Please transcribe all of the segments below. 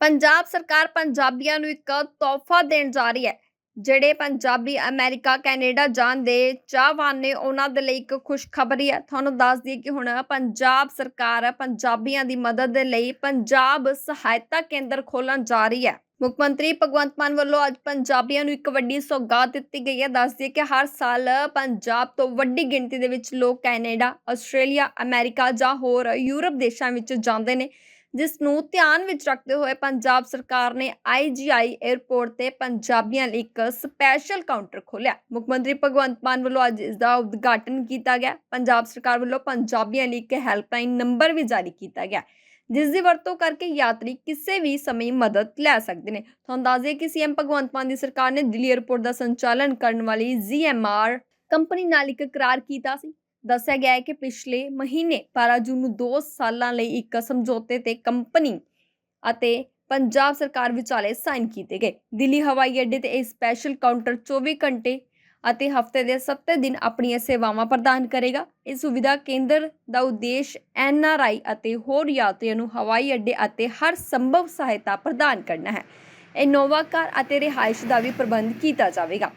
ਪੰਜਾਬ ਸਰਕਾਰ ਪੰਜਾਬੀਆਂ ਨੂੰ ਇੱਕ ਤੋਹਫਾ ਦੇਣ ਜਾ ਰਹੀ ਹੈ। ਜਿਹੜੇ ਪੰਜਾਬੀ ਅਮਰੀਕਾ, ਕੈਨੇਡਾ ਜਾਣ ਦੇ ਚਾਹਵਾਨ ਨੇ, ਉਹਨਾਂ ਦੇ ਲਈ ਇੱਕ ਖੁਸ਼ਖਬਰੀ ਹੈ। ਤੁਹਾਨੂੰ ਦੱਸ ਦਈਏ ਕਿ ਹੁਣ ਪੰਜਾਬ ਸਰਕਾਰ ਪੰਜਾਬੀਆਂ ਦੀ ਮਦਦ ਦੇ ਲਈ ਪੰਜਾਬ ਸਹਾਇਤਾ ਕੇਂਦਰ ਖੋਲਣ ਜਾ ਰਹੀ ਹੈ। ਮੁੱਖ ਮੰਤਰੀ ਭਗਵੰਤ ਮਾਨ ਵੱਲੋਂ ਅੱਜ ਪੰਜਾਬੀਆਂ ਨੂੰ ਇੱਕ ਵੱਡੀ ਸੌਗਾਤ ਦਿੱਤੀ ਗਈ ਹੈ। ਦੱਸ ਦਈਏ ਕਿ ਹਰ ਸਾਲ ਪੰਜਾਬ ਤੋਂ ਵੱਡੀ ਗਿਣਤੀ ਦੇ ਵਿੱਚ ਲੋਕ ਕੈਨੇਡਾ, ਆਸਟ੍ਰੇਲੀਆ, ਅਮਰੀਕਾ ਜਾਂ ਹੋਰ ਯੂਰਪ ਦੇਸ਼ਾਂ ਵਿੱਚ ਜਾਂਦੇ ਨੇ। ਜਿਸ ਨੂੰ ਧਿਆਨ ਵਿੱਚ ਰੱਖਦੇ ਹੋਏ ਪੰਜਾਬ ਸਰਕਾਰ ਨੇ ਆਈਜੀਆਈ 에ਅਰਪੋਰਟ ਤੇ ਪੰਜਾਬੀਆਂ ਲਈ ਇੱਕ ਸਪੈਸ਼ਲ ਕਾਊਂਟਰ ਖੋਲ੍ਹਿਆ। ਮੁੱਖ ਮੰਤਰੀ ਭਗਵੰਤ ਮਾਨ ਵੱਲੋਂ ਅੱਜ ਇਸ ਦਾ ਉਦਘਾਟਨ ਕੀਤਾ ਗਿਆ। ਪੰਜਾਬ ਸਰਕਾਰ ਵੱਲੋਂ ਪੰਜਾਬੀਆਂ ਲਈ ਇੱਕ ਹੈਲਪਲਾਈਨ ਨੰਬਰ ਵੀ ਜਾਰੀ ਕੀਤਾ ਗਿਆ, ਜਿਸ ਦੀ ਵਰਤੋਂ ਕਰਕੇ ਯਾਤਰੀ ਕਿਸੇ ਵੀ ਸਮੇਂ ਮਦਦ ਲੈ ਸਕਦੇ ਨੇ। ਤੁਹਾਨੂੰ ਦੱਸ ਦਈਏ ਕਿ ਸੀਐਮ ਭਗਵੰਤ ਮਾਨ ਦੀ ਸਰਕਾਰ ਨੇ ਦਿੱਲੀ 에ਅਰਪੋਰਟ ਦਾ ਸੰਚਾਲਨ ਕਰਨ ਵਾਲੀ ਜੀਐਮਆਰ ਕੰਪਨੀ ਨਾਲ ਇੱਕ ਕਰਾਰ ਕੀਤਾ ਸੀ। ਦੱਸਿਆ ਗਿਆ ਹੈ ਕਿ ਪਿਛਲੇ ਮਹੀਨੇ 12 ਜੂਨ ਨੂੰ 2 ਸਾਲਾਂ ਲਈ ਇੱਕ ਸਮਝੌਤੇ ਤੇ ਕੰਪਨੀ ਅਤੇ ਪੰਜਾਬ ਸਰਕਾਰ ਵਿਚਾਲੇ ਸਾਈਨ ਕੀਤੇ ਗਏ। ਦਿੱਲੀ ਹਵਾਈ ਅੱਡੇ ਤੇ ਇਹ ਸਪੈਸ਼ਲ ਕਾਊਂਟਰ 24 ਘੰਟੇ ਅਤੇ ਹਫ਼ਤੇ ਦੇ 7 ਦਿਨ ਆਪਣੀਆਂ ਸੇਵਾਵਾਂ ਪ੍ਰਦਾਨ ਕਰੇਗਾ। ਇਹ ਸੁਵਿਧਾ ਕੇਂਦਰ ਦਾ ਉਦੇਸ਼ ਐੱਨ ਆਰ ਆਈ ਅਤੇ ਹੋਰ ਯਾਤਰੀਆਂ ਨੂੰ ਹਵਾਈ ਅੱਡੇ ਅਤੇ ਹਰ ਸੰਭਵ ਸਹਾਇਤਾ ਪ੍ਰਦਾਨ ਕਰਨਾ ਹੈ। ਇਨੋਵਾ ਕਾਰ ਅਤੇ ਰਿਹਾਇਸ਼ ਦਾ ਵੀ ਪ੍ਰਬੰਧ ਕੀਤਾ ਜਾਵੇਗਾ।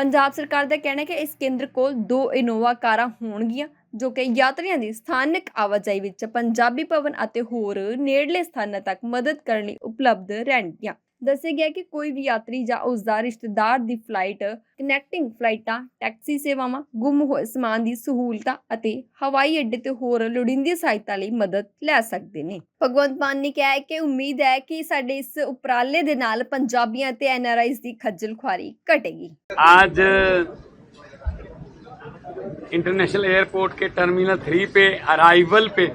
ਪੰਜਾਬ ਸਰਕਾਰ ਦਾ ਕਹਿਣਾ ਹੈ ਕਿ ਇਸ ਕੇਂਦਰ ਕੋਲ ਦੋ ਇਨੋਵਾ ਕਾਰਾਂ ਹੋਣਗੀਆਂ, ਜੋ ਕਿ ਯਾਤਰੀਆਂ ਦੀ ਸਥਾਨਕ ਆਵਾਜਾਈ ਵਿੱਚ ਪੰਜਾਬੀ ਭਵਨ ਅਤੇ ਹੋਰ ਨੇੜਲੇ ਸਥਾਨਾਂ ਤੱਕ ਮਦਦ ਕਰਨ ਲਈ ਉਪਲਬਧ ਰਹਿਣਗੀਆਂ। ਦੱਸਿਆ ਗਿਆ ਕਿ ਕੋਈ ਵੀ ਯਾਤਰੀ ਜਾਂ ਉਸ ਦਾ ਰਿਸ਼ਤੇਦਾਰ ਦੀ ਫਲਾਈਟ ਕਨੈਕਟਿੰਗ ਫਲਾਈਟਾਂ ਟੈਕਸੀ ਸੇਵਾਵਾਂ ਗੁੰਮ ਹੋਏ ਸਮਾਨ ਦੀ ਸਹੂਲਤਾਂ ਅਤੇ ਹਵਾਈ ਅੱਡੇ ਤੇ ਹੋਰ ਲੋੜੀਂਦੀ ਸਹਾਇਤਾ ਲਈ ਮਦਦ ਲੈ ਸਕਦੇ ਨੇ ਭਗਵੰਤ ਮਾਨ ਨੇ ਕਿਹਾ ਹੈ ਕਿ ਉਮੀਦ ਹੈ ਕਿ ਸਾਡੇ ਇਸ ਉਪਰਾਲੇ ਦੇ ਨਾਲ ਪੰਜਾਬੀਆਂ ਤੇ ਐਨਆਰਆਈਜ਼ ਦੀ ਖੱਜਲ ਖੁਆਰੀ ਘਟੇਗੀ आज इंटरनेशनल एयरपोर्ट के टर्मिनल थ्री पे अराइवल पे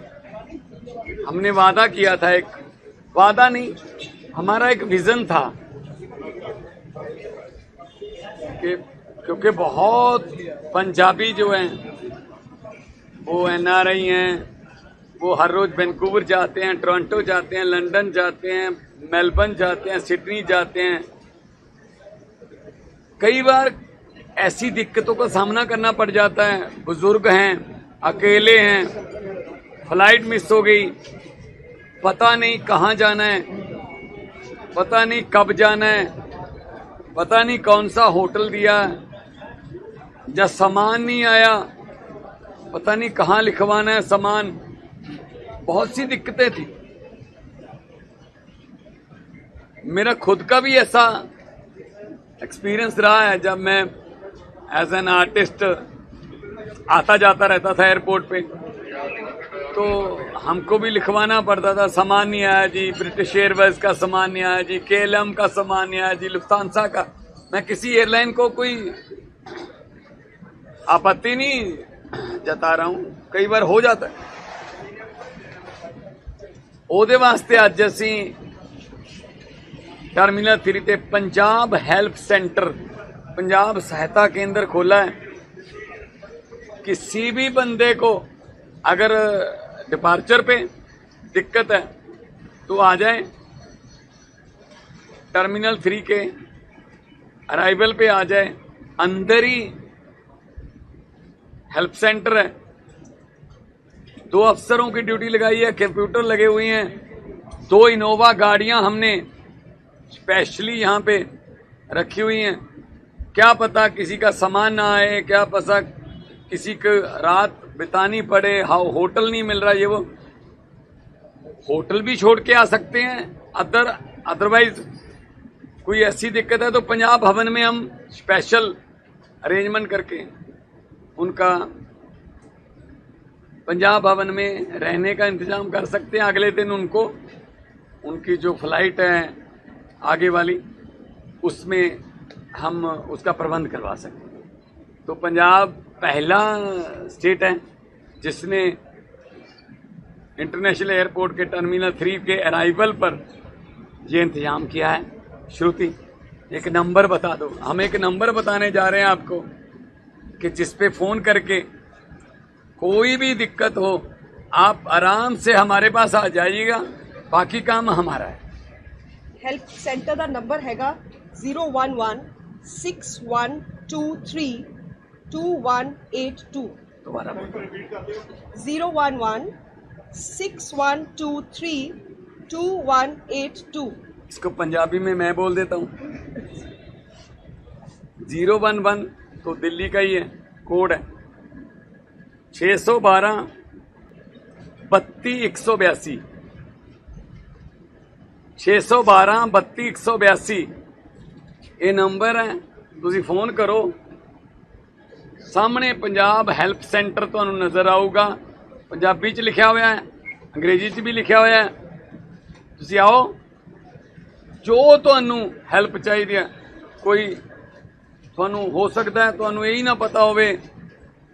हमने वादा किया था एक वादा नहीं हमारा एक विजन था कि क्योंकि बहुत पंजाबी जो हैं, वो एनआरआई हैं, वो हर रोज वैंकूवर जाते हैं, टोरंटो जाते हैं, लंदन जाते हैं, मेलबर्न जाते हैं, सिडनी जाते हैं। कई बार ऐसी दिक्कतों का सामना करना पड़ जाता है। बुज़ुर्ग हैं, अकेले हैं, फ़्लाइट मिस हो गई, पता नहीं कहाँ जाना है। पता नहीं कब जाना है, पता नहीं कौन सा होटल दिया या सामान नहीं आया, पता नहीं कहाँ लिखवाना है सामान। बहुत सी दिक्कतें थी। मेरा खुद का भी ऐसा एक्सपीरियंस रहा है, जब मैं एज एन आर्टिस्ट आता जाता रहता था एयरपोर्ट पे। तो हमको भी लिखवाना पड़ता था सामान नहीं आया जी ब्रिटिश एयरवेज का सामान नहीं आया जी के का सामान नहीं आया जी लुफ्तानसा का मैं किसी एयरलाइन को कोई आपत्ति नहीं जता रहा हूं कई बार हो जाता है ਉਹਦੇ ਵਾਸਤੇ ਅੱਜ ਅਸੀਂ टर्मिनल थ्री ते पंजाब हेल्प सेंटर पंजाब सहायता केंद्र खोला है किसी भी बंदे को अगर डिपार्चर पे, दिक्कत है। तो आ जाए। टर्मिनल थ्री के अराइवल पे आ जाए। अंदर ही हेल्प सेंटर है। दो अफसरों की ड्यूटी लगाई है कंप्यूटर लगे हुए हैं। दो इनोवा गाड़ियाँ हमने स्पेशली यहाँ पे रखी हुई हैं। क्या पता किसी का सामान ना आए, क्या पता किसी को रात बितानी पड़े हाँ होटल नहीं मिल रहा ये वो। होटल भी छोड़ के आ सकते हैं, अदर अदरवाइज़ कोई ऐसी दिक्कत है तो पंजाब भवन में हम स्पेशल अरेंजमेंट करके उनका पंजाब भवन में रहने का इंतज़ाम कर सकते हैं अगले दिन उनको। उनकी जो फ़्लाइट है आगे वाली, उसमें हम उसका प्रबंध करवा सकते हैं। तो पंजाब पहला स्टेट है जिसने इंटरनेशनल एयरपोर्ट के टर्मिनल थ्री के अराइवल पर ये इंतजाम किया है श्रुति एक नंबर बता दो हम एक नंबर बताने जा रहे हैं आपको कि जिस पे फ़ोन करके कोई भी दिक्कत हो आप आराम से हमारे पास आ जाइएगा बाकी काम हमारा है ਹੈਲਪ ਸੈਂਟਰ ਦਾ ਨੰਬਰ ਹੈਗਾ 011 6123 2182 दोबारा बोलो। 011 6123 2182 इसको पंजाबी में मैं बोल देता हूँ जीरो वन वन तो दिल्ली का ही है कोड है छः सौ बारह बत्ती एक सौ बयासी छः सौ बारह बत्ती एक सौ बयासी ਇਹ ਨੰਬਰ ਹੈ ਤੁਸੀਂ ਫੋਨ ਕਰੋ ਸਾਹਮਣੇ ਪੰਜਾਬ ਹੈਲਪ ਸੈਂਟਰ ਤੁਹਾਨੂੰ ਨਜ਼ਰ ਆਊਗਾ। ਪੰਜਾਬੀ ਚ ਲਿਖਿਆ ਹੋਇਆ ਹੈ, ਅੰਗਰੇਜ਼ੀ ਚ ਵੀ ਲਿਖਿਆ ਹੋਇਆ ਹੈ। ਤੁਸੀਂ ਆਓ। ਜੋ ਤੁਹਾਨੂੰ ਹੈਲਪ ਚਾਹੀਦੀ ਹੈ, ਕੋਈ ਤੁਹਾਨੂੰ ਹੋ ਸਕਦਾ ਤੁਹਾਨੂੰ ਇਹ ਹੀ ਨਾ ਪਤਾ ਹੋਵੇ,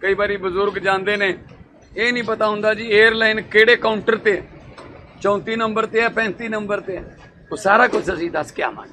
ਕਈ ਵਾਰੀ ਬਜ਼ੁਰਗ ਜਾਂਦੇ ਨੇ। ਇਹ ਨਹੀਂ ਪਤਾ ਹੁੰਦਾ ਜੀ 에ਅਰਲਾਈਨ ਕਿਹੜੇ ਕਾਊਂਟਰ ਤੇ ਹੈ? 34 ਨੰਬਰ ਤੇ ਹੈ 35 ਨੰਬਰ ਤੇ ਹੈ? ਉਹ ਸਾਰਾ ਕੁਝ ਅਸੀਂ ਦੱਸ ਕੇ ਆਵਾਂਗੇ।